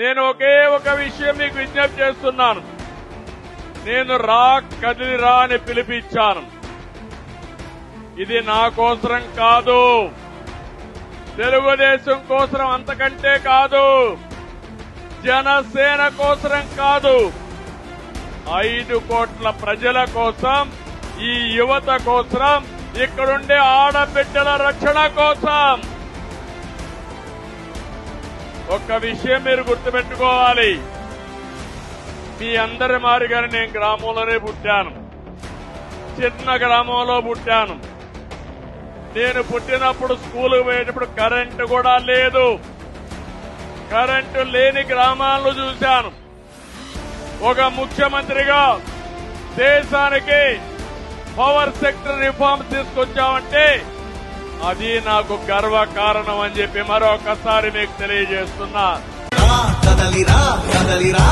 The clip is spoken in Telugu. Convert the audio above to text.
నేను ఒకే ఒక విషయం మీకు విజ్ఞప్తి చేస్తున్నాను. నేను రా కదిలిరా అని పిలిపించాను. ఇది నా కోసరం కాదు. తెలుగుదేశం కోసం అంతకంటే కాదు. జనసేన కోసరం కాదు. ఐదు కోట్ల ప్రజల కోసం ఈ యువత కోసం ఇక్కడుండే ఆడబిడ్డల రక్షణ కోసం. ఒక్క విషయం మీరు గుర్తుపెట్టుకోవాలి. మీ అందరి మారిగానే నేను గ్రామంలోనే పుట్టాను. చిన్న గ్రామంలో పుట్టాను. నేను పుట్టినప్పుడు స్కూల్ పోయేటప్పుడు కరెంటు కూడా లేదు. కరెంటు లేని గ్రామాలను చూశాను. ఒక ముఖ్యమంత్రిగా దేశానికి పవర్ సెక్టర్ రిఫార్మ్ తీసుకొచ్చామంటే అది నాకు గర్వ కారణం అని చెప్పి మరొకసారి మీకు తెలియజేస్తున్నా. కదలిరా కదలిరా.